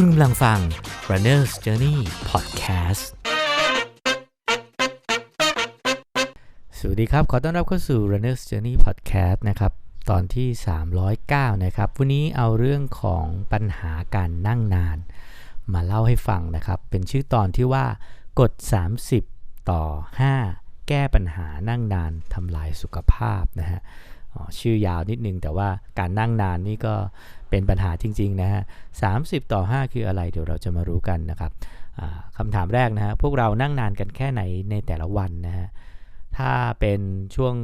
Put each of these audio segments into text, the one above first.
คุณกำลังฟัง Runner's Journey Podcast สวัสดีครับ ขอต้อนรับเข้าสู่ Runner's Journey Podcast นะครับ ตอนที่ 309 นะครับ วันนี้เอาเรื่องของปัญหาการนั่งนาน มาเล่าให้ฟังนะครับ เป็นชื่อตอนที่ว่ากด30 ต่อ 5 แก้ปัญหานั่งนานทำลายสุขภาพนะฮะ ชื่อยาวนิดนึง แต่ว่าการนั่งนานนี่ก็เป็นปัญหาจริงๆนะฮะ30ต่อ 5 คืออะไรเดี๋ยวเราจะมารู้กันนะครับคำถามแรกนะฮะพวกเรานั่งนานกันแค่ไหนในแต่ละวันนะฮะถ้าเป็นช่วง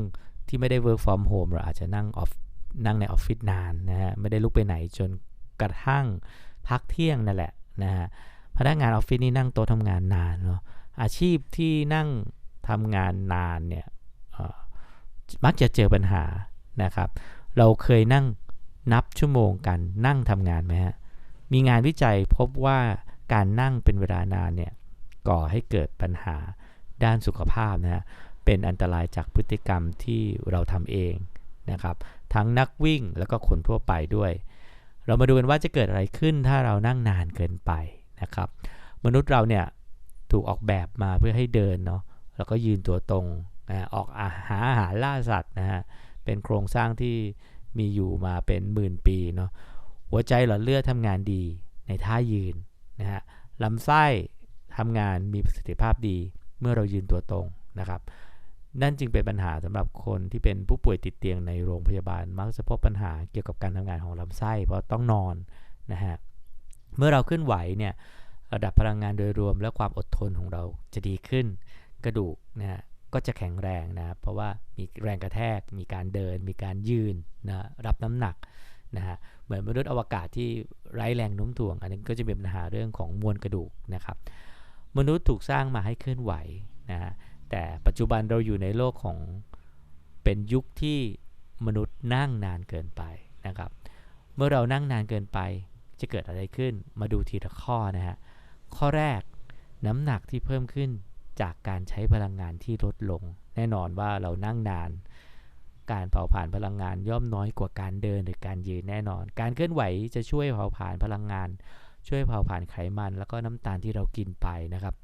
ที่ไม่ได้ work from home เราอาจจะนั่งออฟนั่งในออฟฟิศนานนะฮะไม่ได้ลุกไปไหนจนกระทั่งพักเที่ยงนั่นแหละนะฮะพนักงานออฟฟิศนี่นั่งโต๊ะทำงานนานเนาะอาชีพที่นั่งทำงานนานเนี่ยมักจะเจอปัญหา นะครับ เราเคยนั่งนับชั่วโมงกันนั่งทำงานไหมฮะ มีงานวิจัยพบว่าการนั่งเป็นเวลานานเนี่ยก่อให้เกิดปัญหาด้านสุขภาพนะฮะ เป็นอันตรายจากพฤติกรรมที่เราทำเองนะครับ ทั้งนักวิ่งแล้วก็คนทั่วไปด้วย เรามาดูกันว่าจะเกิดอะไรขึ้นถ้าเรานั่งนานเกินไปนะครับ มนุษย์เราเนี่ยถูกออกแบบมาเพื่อให้เดินเนาะ แล้วก็ยืนตัวตรงนะออกอาหาอาหารล่าสัตว์นะฮะ เป็นโครงสร้างที่มีอยู่มาเป็นหมื่นปีเนาะหัวใจหลอดเลือดทำงานดีในท่ายืนนะฮะลำไส้ทำงานมีประสิทธิภาพดีเมื่อเรายืนตัวตรงนะครับ นั่นจึงเป็นปัญหาสำหรับคนที่เป็นผู้ป่วยติดเตียงในโรงพยาบาล มักจะพบปัญหาเกี่ยวกับการทำงานของลำไส้ เพราะต้องนอนนะฮะเมื่อเราขึ้นไหวเนี่ยระดับพลังงานโดยรวมและความอดทนของเราจะดีขึ้น กระดูกนะฮะ ก็จะแข็งแรงนะเพราะว่ามีแรงกระแทก มีการเดิน มีการยืนนะรับน้ำหนักนะฮะเหมือนมนุษย์อวกาศที่ไร้แรงโน้มถ่วง อันนี้ก็จะเป็นปัญหาเรื่องของมวลกระดูกนะครับ มนุษย์ถูกสร้างมาให้เคลื่อนไหวนะฮะแต่ปัจจุบันเราอยู่ในโลกของเป็นยุคที่มนุษย์นั่งนานเกินไปนะครับ เมื่อเรานั่งนานเกินไปจะเกิดอะไรขึ้นมาดูทีละข้อนะฮะข้อแรกน้ำหนักที่เพิ่มขึ้น จากการใช้พลังงานที่ลดลง แน่นอนว่าเรานั่งนาน การเผาผลาญพลังงานย่อมน้อยกว่าการเดินหรือการยืนแน่นอน การเคลื่อนไหวจะช่วยเผาผลาญพลังงาน ช่วยเผาผลาญไขมัน แล้วก็น้ำตาลที่เรากินไปนะครับ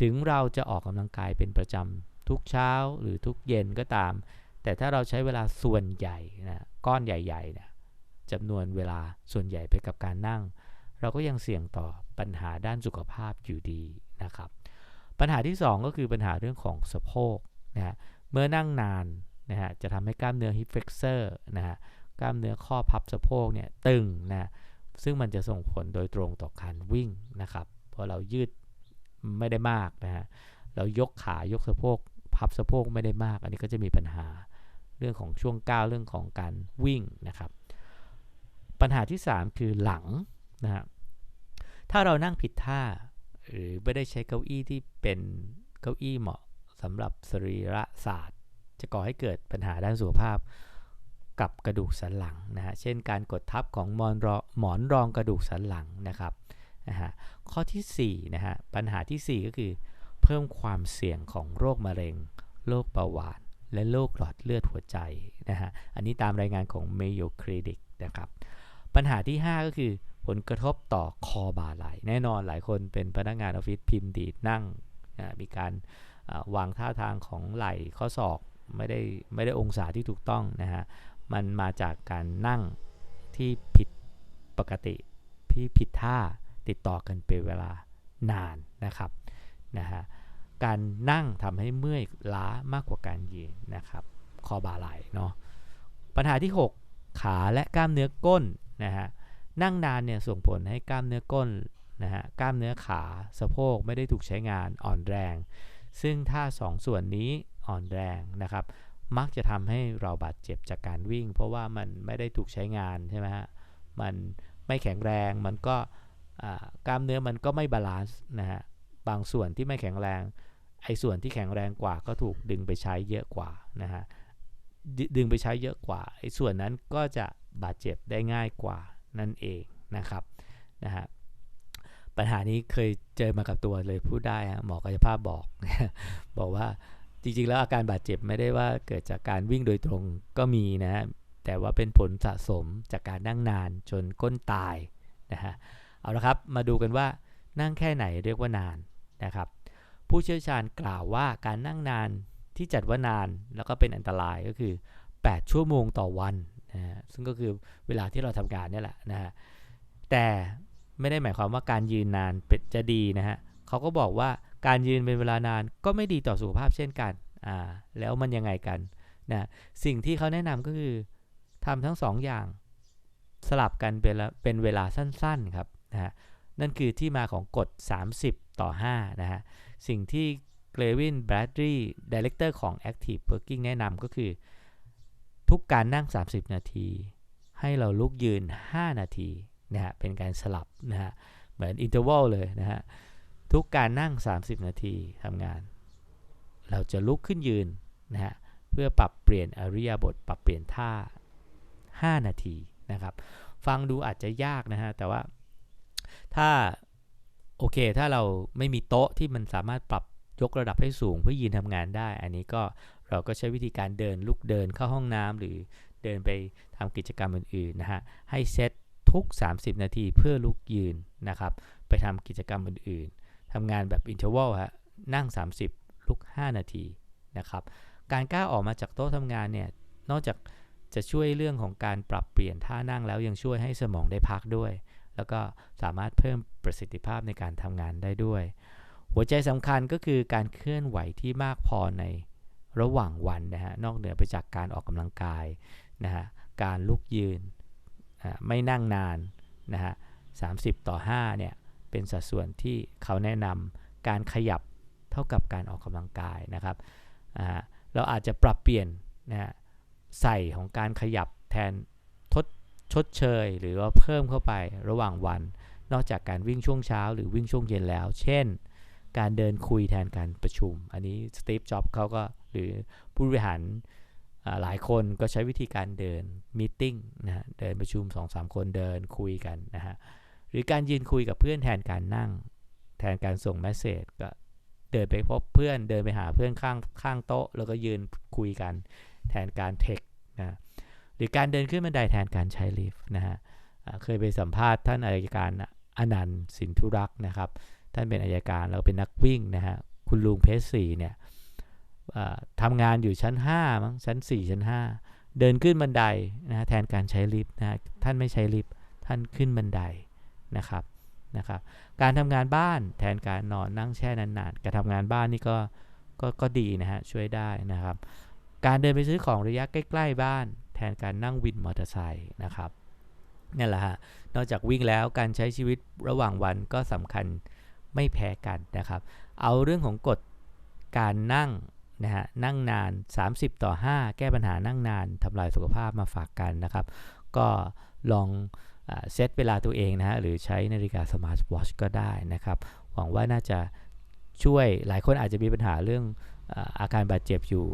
ถึงเราจะออกกำลังกายเป็นประจำทุกเช้าหรือทุกเย็นก็ตาม แต่ถ้าเราใช้เวลาส่วนใหญ่นะก้อนใหญ่ๆนะจำนวนเวลาส่วนใหญ่ไปกับการนั่ง เราก็ยังเสี่ยงต่อปัญหาด้านสุขภาพอยู่ดีนะครับ ปัญหาที่ 2 ก็คือปัญหาเรื่องของสะโพกนะฮะเมื่อนั่งนานนะฮะจะทำให้กล้ามเนื้อ hip flexor นะฮะกล้ามเนื้อข้อพับสะโพกเนี่ยตึงนะซึ่งมันจะส่งผลโดยตรงต่อการวิ่งนะครับพอเรายืดไม่ได้มากนะฮะเรายกขายกสะโพกพับสะโพกไม่ได้มาก อันนี้ก็จะมีปัญหาเรื่องของช่วงก้าวเรื่องของการวิ่งนะครับ ปัญหาที่ 3 คือหลังนะฮะถ้าเรานั่งผิดท่า หรือไม่ได้ใช้เก้าอี้ที่เป็นเก้าอี้เหมาะสำหรับสรีระศาสตร์ จะก่อให้เกิดปัญหาด้านสุขภาพกับกระดูกสันหลังนะฮะ เช่นการกดทับของมอนรอหมอนรองกระดูกสันหลังนะครับนะฮะข้อที่4นะฮะปัญหาทีสี่4 ก็คือ เพิ่มความเสี่ยงของโรคมะเร็ง โรคเบาหวาน และโรคหลอดเลือดหัวใจนะฮะ อันนี้ตามรายงานของ Mayo Clinic นะครับ ปัญหาที่ 5 ก็คือ ผลกระทบต่อคอบ่าไหลแน่นอนหลายคนเป็นพนักงานออฟฟิศพิมพ์ดีดนั่งมีการวางท่าทางของไหล่ข้อศอกไม่ได้ไม่ได้องศาที่ถูกต้องนะฮะมันมาจากการนั่งที่ผิดปกติที่ผิดท่าติดต่อกันเป็นเวลานานนะครับนะฮะการนั่งทำให้เมื่อยล้ามากกว่าการยืนนะครับคอบ่าไหลเนาะปัญหาที่ 6 ขาและกล้ามเนื้อก้นนะฮะ นั่งนานเนี่ยส่งผลให้กล้ามเนื้อก้นนะฮะกล้ามเนื้อขาสะโพกไม่ได้ถูกใช้งานอ่อนแรง ซึ่งถ้า2สส่วนนี้อ่อนแรงนะครับ มักจะทำให้เราบาดเจ็บจากการวิ่ง เพราะว่ามันไม่ได้ถูกใช้งานใช่ไหมฮะมันไม่แข็งแรงมันก็กล้ามเนื้อมันก็ไม่บาลานซ์นะฮะบางส่วนที่ไม่แข็งแรงไอ้ส่วนที่แข็งแรงกว่าก็ถูกดึงไปใช้เยอะกว่านะฮะดึงไปใช้เยอะกว่าไอ้ส่วนนั้นก็จะบาดเจ็บได้ง่ายกว่า นั่นเองนะครับนะฮะปัญหานี้เคยเจอมากับตัวเลยพูดได้หมอกายภาพบอก บอกว่าจริงๆ แล้วอาการบาดเจ็บไม่ได้ว่าเกิดจากการวิ่งโดยตรงก็มีนะฮะแต่ว่าเป็นผลสะสมจากการนั่งนานจนก้นตายนะฮะเอาละครับมาดูกันว่านั่งแค่ไหนเรียกว่านานนะครับ ผู้เชี่ยวชาญกล่าวว่าการนั่งนานที่จัดว่านานแล้วก็เป็นอันตรายก็คือ 8 ชั่วโมงต่อวัน นะฮะซึ่งก็คือเวลาที่เราทำงานนี่แหละนะฮะแต่ไม่ได้หมายความว่าการยืนนานเป็นจะดีนะฮะเขาก็บอกว่าการยืนเป็นเวลานานก็ไม่ดีต่อสุขภาพเช่นกันอ่าแล้วมันยังไงกันนะสิ่งที่เขาแนะนำก็คือทำทั้งสองอย่างสลับกันเป็นละเป็นเวลาสั้นๆครับนะฮะนั่นคือที่มาของกฎ 30 ต่อ 5 นะฮะ สิ่งที่เกรวินแบรดรีดีเลกเตอร์ของ Active Working แนะนำก็คือ ทุกการนั่ง 30 นาที ให้เราลุกยืน 5 นาทีนะฮะเป็นการสลับนะฮะเหมือนอินเทอร์วัลเลยนะฮะทุกการนั่ง 30 นาทีทำงาน เราจะลุกขึ้นยืนนะฮะเพื่อปรับเปลี่ยนอริยาบท ปรับเปลี่ยนท่า 5 นาทีนะครับ ฟังดูอาจจะยากนะฮะแต่ว่าถ้าโอเค ถ้าเราไม่มีโต๊ะที่มันสามารถปรับยกระดับให้สูงเพื่อยืนทำงานได้ อันนี้ก็ เราก็ใช้วิธีการเดินลุกเดินเข้าห้องน้ำหรือเดินไปทำกิจกรรมอื่นๆนะฮะให้เซตทุก 30 นาทีเพื่อลุกยืนนะครับไปทำกิจกรรมอื่นๆทำงานแบบอินเทอร์วัลฮะนั่ง 30 ลุก 5 นาทีนะครับการกล้าออกมาจากโต๊ะทำงานเนี่ยนอกจากจะช่วยเรื่องของการปรับเปลี่ยนท่านั่งแล้วยังช่วยให้สมองได้พักด้วย แล้วก็สามารถเพิ่มประสิทธิภาพในการทำงานได้ด้วย หัวใจสำคัญก็คือการเคลื่อนไหวที่มากพอใน ระหว่างวันนะฮะนอกเหนือไปจากการออกกำลังกายนะฮะการลุกยืนไม่นั่งนานนะฮะ30 ต่อ5เนี่ยเป็นสัดส่วนที่เขาแนะนำการขยับเท่ากับการออกกำลังกายนะครับเราอาจจะปรับเปลี่ยนนะฮะใส่ของการขยับแทนทดชดเชย หรือว่าเพิ่มเข้าไประหว่างวัน นอกจากการวิ่งช่วงเช้า หรือวิ่งช่วงเย็นแล้ว เช่น การเดินคุยแทนการประชุม อันนี้สตีฟจ็อบเขาก็หรือผู้บริหารหลายคนก็ใช้วิธีการเดินมีติ้งนะฮะเดินประชุม 2-3 คนเดินคุยกันนะฮะหรือการยืนคุยกับเพื่อนแทนการนั่ง แทนการส่งเมสเซจก็เดินไปพบเพื่อนเดินไปหาเพื่อนข้างข้างโต๊ะ แล้วก็ยืนคุยกัน แทนการเทคนะหรือการเดินขึ้นบันไดแทนการใช้ลิฟต์นะฮะเคยไปสัมภาษณ์ท่านอายการอนันต์สินธุรักษ์นะครับ ท่านเป็นอายการแล้วเป็นนักวิ่งนะฮะคุณลุงเพชรสีเนี่ยทำงานอยู่ชั้น5มั้งชั้น 4 ชั้น 5 เดินขึ้นบันไดนะแทนการใช้ลิฟต์นะท่านไม่ใช้ลิฟต์ท่านขึ้นบันไดนะครับนะครับการทำงานบ้านแทนการนอนนั่งแช่นานๆการทำงานบ้านนี่ก็ก็ก็ดีนะฮะช่วยได้นะครับ การเดินไปซื้อของระยะใกล้ ๆ บ้าน แทนการนั่งวินมอเตอร์ไซค์นะครับนี่แหละฮะนอกจากวิ่งแล้วการใช้ชีวิตระหว่างวันก็สำคัญ ไม่แพ้กันนะครับ เอาเรื่องของกฎการนั่งนะฮะนั่งนาน 30 ต่อ 5 แก้ปัญหานั่งนานทำลายสุขภาพมาฝากกันนะครับ ก็ลองเซตเวลาตัวเองนะฮะหรือใช้นาฬิกาสมาร์ทวอชก็ได้นะครับ หวังว่าน่าจะช่วยหลายคนอาจจะมีปัญหาเรื่องอาการบาดเจ็บอยู่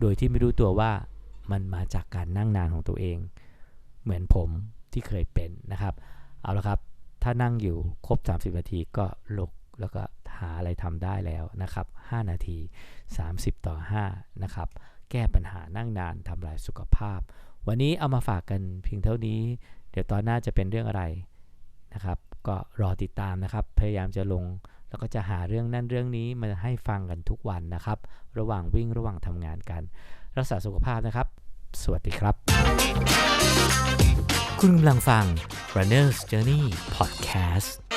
โดยที่ไม่รู้ตัวว่ามันมาจากการนั่งนานของตัวเอง เหมือนผมที่เคยเป็นนะครับ เอาละครับ ถ้านั่งอยู่ครบ 30 นาทีก็ลุก แล้วก็หาอะไรทำได้แล้วนะครับ 5 นาที 30 ต่อ 5 นะครับ แก้ปัญหานั่งนานทำลายสุขภาพ วันนี้เอามาฝากกันเพียงเท่านี้ เดี๋ยวตอนหน้าจะเป็นเรื่องอะไรนะครับ ก็รอติดตามนะครับ พยายามจะลงแล้วก็จะหาเรื่องนั่นเรื่องนี้มาให้ฟังกันทุกวันนะครับ ระหว่างวิ่งระหว่างทำงานกัน รักษาสุขภาพนะครับ สวัสดีครับ คุณกำลังฟัง Runner's Journey Podcast